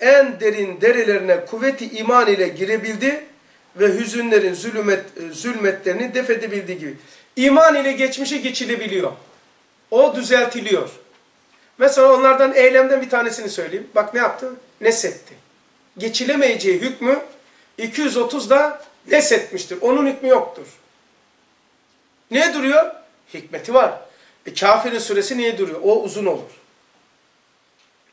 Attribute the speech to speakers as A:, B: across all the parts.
A: en derin derelerine kuvveti iman ile girebildi ve hüzünlerin zulümet, zulmetlerini def edebildiği gibi. İman ile geçmişe geçilebiliyor. O düzeltiliyor. Mesela onlardan eylemden bir tanesini söyleyeyim. Bak ne yaptı? Nesetti. Geçilemeyeceği hükmü 230'da nesetmiştir. Onun hükmü yoktur. Niye duruyor? Hikmeti var. E, kafirin süresi niye duruyor? O uzun olur.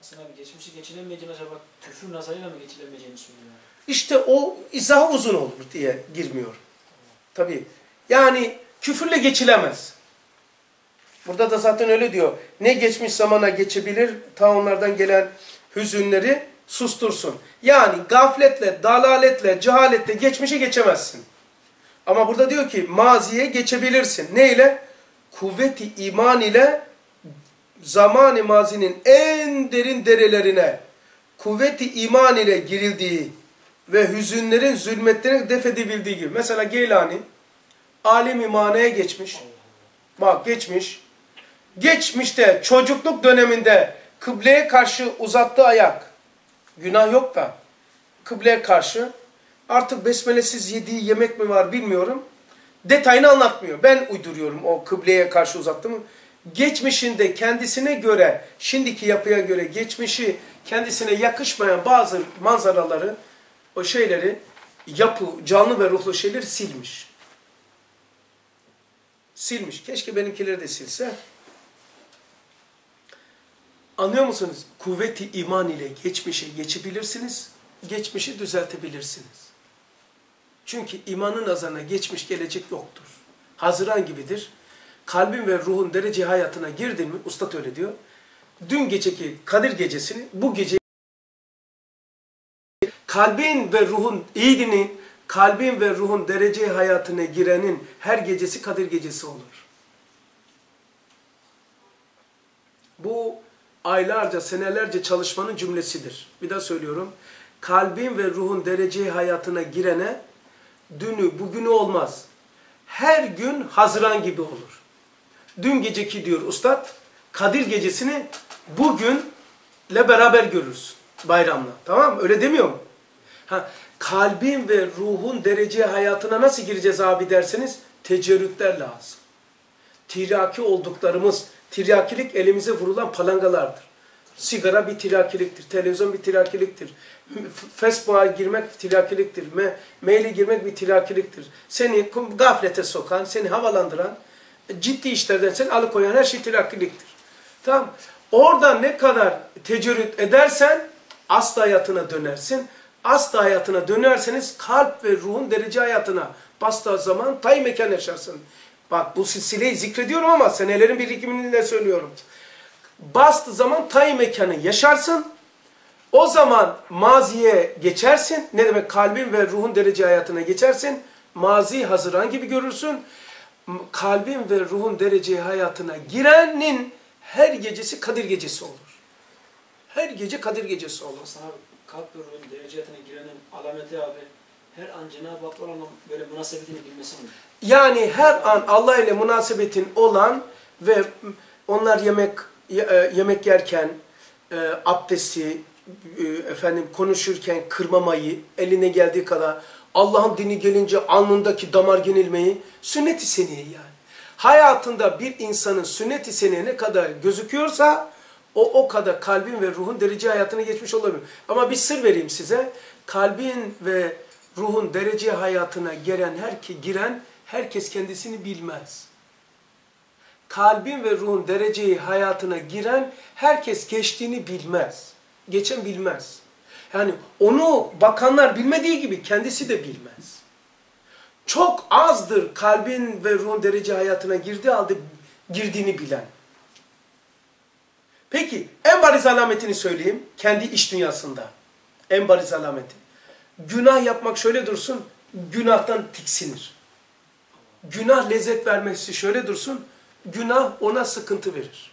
B: Hasan abi geçmişi geçilemeyeceğini acaba küfür nazarıyla mı geçilemeyeceğini söylüyor?
A: İşte o izah uzun olur diye girmiyor. Tabii. Yani küfürle geçilemez. Burada da zaten öyle diyor. Ne geçmiş zamana geçebilir ta onlardan gelen hüzünleri sustursun. Yani gafletle, dalaletle, cehaletle geçmişe geçemezsin. Ama burada diyor ki maziye geçebilirsin. Ne ile? Kuvveti iman ile zaman-ı mazinin en derin derelerine kuvveti iman ile girildiği ve hüzünlerin zulmetlerini def edebildiği gibi. Mesela Geylani alim imaneye geçmiş. Bak geçmiş. Geçmişte çocukluk döneminde kıbleye karşı uzattığı ayak. Günah yok da kıbleye karşı artık besmelesiz yediği yemek mi var bilmiyorum. Detayını anlatmıyor. Ben uyduruyorum o kıbleye karşı uzattığımı. Geçmişinde kendisine göre, şimdiki yapıya göre geçmişi kendisine yakışmayan bazı manzaraları, o şeyleri, yapı, canlı ve ruhlu şeyleri silmiş. Silmiş. Keşke benimkileri de silse. Anlıyor musunuz? Kuvveti iman ile geçmişe geçebilirsiniz, geçmişi düzeltebilirsiniz. Çünkü imanın nazarına geçmiş gelecek yoktur. Haziran gibidir. Kalbin ve ruhun derece hayatına girdin mi, ustad öyle diyor. Dün geceki Kadir gecesini, bu gece kalbin ve ruhun iyiliğinin, kalbin ve ruhun derece hayatına girenin her gecesi Kadir gecesi olur. Bu aylarca, senelerce çalışmanın cümlesidir. Bir daha söylüyorum. Kalbin ve ruhun derece hayatına girene dünü, bugünü olmaz. Her gün Haziran gibi olur. Dün geceki diyor ustad, Kadir gecesini bugünle beraber görürsün. Bayramla. Tamam mı? Öyle demiyor mu? Ha, kalbin ve ruhun derece hayatına nasıl gireceğiz abi derseniz tecerrütler lazım. Tiraki olduklarımız, tiryakilik elimize vurulan palangalardır. Sigara bir tiryakiliktir, televizyon bir tiryakiliktir. Facebook'a girmek tiryakiliktir, me maile girmek bir tiryakiliktir. Seni gaflete sokan, seni havalandıran, ciddi işlerden seni alıkoyan her şey tiryakiliktir. Tamam Orada ne kadar tecerrüt edersen asla hayatına dönersin. Asla hayatına dönerseniz kalp ve ruhun derece hayatına bastığı zaman tay mekan yaşarsın. Bak bu silsileyi zikrediyorum ama senelerin birikimini söylüyorum. Bastığı zaman tay mekanı yaşarsın. O zaman maziye geçersin. Ne demek kalbin ve ruhun derece hayatına geçersin. Mazi hazıran gibi görürsün. Kalbin ve ruhun derece hayatına girenin her gecesi Kadir gecesi olur. Her gece Kadir gecesi olur.
B: Hasan abi kalp ve ruhun derece hayatına girenin alameti abi her an Cenab-ı Hak'la olan böyle münasebetini bilmesi mi?
A: Yani her an Allah ile münasebetin olan ve onlar yemek e, yemek yerken e, abdesti e, efendim konuşurken kırmamayı eline geldiği kadar Allah'ın dini gelince alnındaki damar genilmeyi sünnet-i seniye yani. Hayatında bir insanın sünnet-i seniye ne kadar gözüküyorsa o o kadar kalbin ve ruhun derece hayatına geçmiş olabilir. Ama bir sır vereyim size. Kalbin ve ruhun derece hayatına giren her giren herkes kendisini bilmez. Kalbin ve ruhun dereceyi hayatına giren herkes geçtiğini bilmez. Geçen bilmez. Yani onu bakanlar bilmediği gibi kendisi de bilmez. Çok azdır kalbin ve ruhun derece hayatına girdiği halde girdiğini bilen. Peki en bariz alametini söyleyeyim kendi iş dünyasında. En bariz alameti. Günah yapmak şöyle dursun, günahtan tiksinir. Günah lezzet vermesi şöyle dursun, günah ona sıkıntı verir.